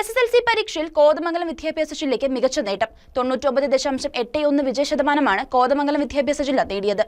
S S L C പരീക്ഷയിൽ കോതമംഗലം വിദ്യാഭ്യാസ ജില്ലയ്ക്ക് മികച്ച നേട്ടം. തൊണ്ണൂറ്റൊമ്പത് ദശാംശം എട്ട് ഒന്ന് വിജയ ശതമാനമാണ് കോതമംഗലം വിദ്യാഭ്യാസ ജില്ല നേടിയത്.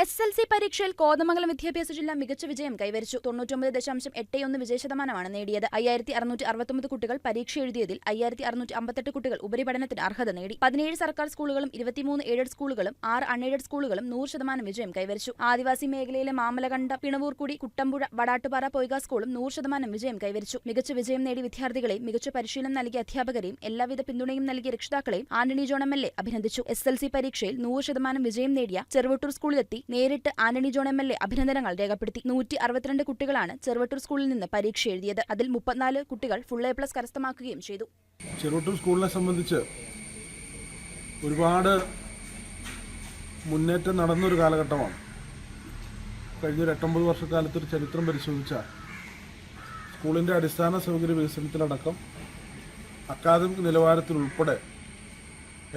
എസ് എൽ സി പരീക്ഷയിൽ കോതമംഗലം വിദ്യാഭ്യാസ ജില്ല മികച്ച വിജയം കൈവരിച്ചു. തൊണ്ണൂറ്റൊമ്പത് ദശാംശം എട്ട് ഒന്ന് വിജയ ശതമാനമാണ് നേടിയത്. അയ്യായിരത്തി അറുന്നൂറ്റി അറുപത്തൊമ്പത് കുട്ടികൾ പരീക്ഷ എഴുതിയതിൽ അയ്യായിരത്തി അറുന്നൂറ്റി അമ്പത്തെട്ട് കുട്ടികൾ ഉപരിപഠനത്തിന് അർഹത നേടി. പതിനേഴ് സർക്കാർ സ്കൂളുകളും ഇരുപത്തിമൂന്ന് എയ്ഡഡ് സ്കൂളുകളും ആറ് അൺഎയ്ഡഡ് സ്കൂളുകളും നൂറ് ശതമാനം വിജയം കൈവരിച്ചു. ആദിവാസി മേഖലയിലെ മാമലകണ്ഠ പിണവൂർക്കുടി കുട്ടമ്പുഴ വടാട്ടുപാറ പൊയ്ക സ്കൂളും നൂറ് ശതമാനം വിജയം കൈവരിച്ചു. മികച്ച വിജയം നേടി വിദ്യാർത്ഥികളെയും മികച്ച പരിശീലനം നൽകിയ അധ്യാപകരെയും എല്ലാവിധ പിന്തുണയും നൽകിയ രക്ഷിതാക്കളെയും Antony John M L A അഭിനന്ദിച്ചു. എസ് എൽ സി പരീക്ഷയിൽ നൂറ് ശതമാനം വിജയം നേടിയ ചെറുവട്ടൂർ സ്കൂളിലെത്തി നേരിട്ട് Antony John M L A അഭിനന്ദനങ്ങൾ രേഖപ്പെടുത്തി. നൂറ്റി അറുപത്തിരണ്ട് കുട്ടികളാണ് ചെറുവട്ടൂർ സ്കൂളിൽ നിന്ന് പരീക്ഷ എഴുതിയത്. അതിൽ മുപ്പത്തിനാല് കുട്ടികൾ ഫുൾ എ പ്ലസ് കരസ്ഥമാക്കുകയും ചെയ്തു. ചെറുവട്ടൂർ സ്കൂളിനെ സംബന്ധിച്ച് ഒരുപാട് മുന്നേറ്റം നടന്നൊരു കാലഘട്ടമാണ്. കഴിഞ്ഞ ഒരു എട്ടൊമ്പത് വർഷക്കാലത്ത് ഒരു ചരിത്രം പരിശോധിച്ച സ്കൂളിന്റെ അടിസ്ഥാന സൗകര്യ വികസനത്തിലടക്കം അക്കാദമിക് നിലവാരത്തിലുൾപ്പെടെ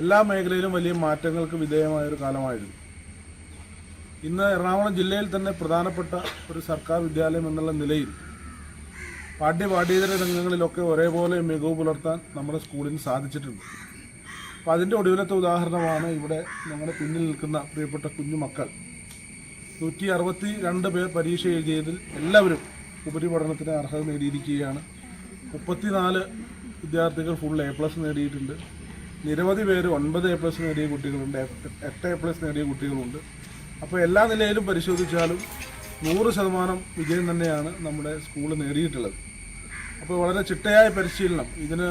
എല്ലാ മേഖലയിലും വലിയ മാറ്റങ്ങൾക്ക് വിധേയമായ ഒരു കാലമായിരുന്നു. ഇന്ന് എറണാകുളം ജില്ലയിൽ തന്നെ പ്രധാനപ്പെട്ട ഒരു സർക്കാർ വിദ്യാലയം എന്നുള്ള നിലയിൽ പാഠ്യ പാഠ്യേതര രംഗങ്ങളിലൊക്കെ ഒരേപോലെ മികവ് പുലർത്താൻ നമ്മുടെ സ്കൂളിന് സാധിച്ചിട്ടുണ്ട്. അപ്പോൾ അതിന്റെ ഒടുവിലത്തെ ഉദാഹരണമാണ് ഇവിടെ ഞങ്ങളുടെ പിന്നിൽ നിൽക്കുന്ന പ്രിയപ്പെട്ട കുഞ്ഞു മക്കൾ. നൂറ്റി അറുപത്തി രണ്ട് പേർ പരീക്ഷ എഴുതിയതിൽ എല്ലാവരും ഉപരിപഠനത്തിന് അർഹത നേടിയിരിക്കുകയാണ്. മുപ്പത്തിനാല് വിദ്യാർത്ഥികൾ ഫുൾ എ പ്ലസ് നേടിയിട്ടുണ്ട്. നിരവധി പേര് ഒൻപത് എ പ്ലസ് നേടിയ കുട്ടികളുണ്ട്. എട്ട് എ പ്ലസ് നേടിയ കുട്ടികളുണ്ട്. അപ്പോൾ എല്ലാ നിലയിലും പരിശോധിച്ചാലും നൂറ് ശതമാനം വിജയം തന്നെയാണ് നമ്മുടെ സ്കൂൾ നേടിയിട്ടുള്ളത്. അപ്പോൾ വളരെ ചിട്ടയായ പരിശീലനം ഇതിന്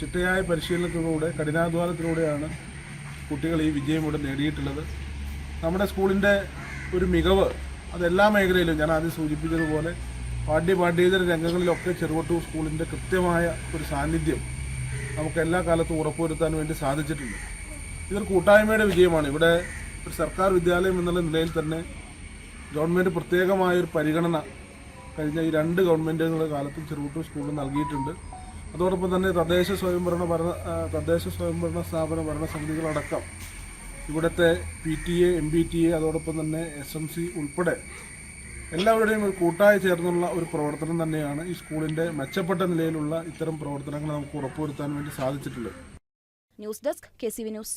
ചിട്ടയായ പരിശീലനത്തിലൂടെ കഠിനാധ്വാനത്തിലൂടെയാണ് കുട്ടികൾ ഈ വിജയം ഇവിടെ നേടിയിട്ടുള്ളത്. നമ്മുടെ സ്കൂളിന്റെ ഒരു മികവ് അതെല്ലാ മേഖലയിലും ഞാൻ ആദ്യം സൂചിപ്പിച്ചതുപോലെ പാഠ്യ പാഠ്യേതര രംഗങ്ങളിലൊക്കെ ചെറുവട്ടൂർ സ്കൂളിന്റെ കൃത്യമായ ഒരു സാന്നിധ്യം നമുക്ക് എല്ലാ കാലത്തും ഉറപ്പുവരുത്താൻ വേണ്ടി സാധിച്ചിട്ടുണ്ട്. ഇതൊരു കൂട്ടായ്മയുടെ വിജയമാണ്. ഇവിടെ ഒരു സർക്കാർ വിദ്യാലയം എന്നുള്ള നിലയിൽ തന്നെ ഗവൺമെന്റ് പ്രത്യേകമായ ഒരു പരിഗണന കഴിഞ്ഞ ഈ രണ്ട് ഗവൺമെന്റുകളുടെ കാലത്തും ചെറുകുട്ടൂർ സ്കൂളിൽ നൽകിയിട്ടുണ്ട്. അതോടൊപ്പം തന്നെ തദ്ദേശ സ്വയംഭരണ ഭരണ തദ്ദേശ സ്വയംഭരണ സ്ഥാപന ഭരണസമിതികളടക്കം ഇവിടുത്തെ P T A M P T A അതോടൊപ്പം തന്നെ എസ് എം സി ഉൾപ്പെടെ എല്ലാവരുടെയും ഒരു കൂട്ടായി ചേർന്നുള്ള ഒരു പ്രവർത്തനം തന്നെയാണ് ഈ സ്കൂളിന്റെ മെച്ചപ്പെട്ട നിലയിലുള്ള ഇത്തരം പ്രവർത്തനങ്ങൾ നമുക്ക് ഉറപ്പുവരുത്താൻ വേണ്ടി സാധിച്ചിട്ടുള്ളത്. News desk K C V news.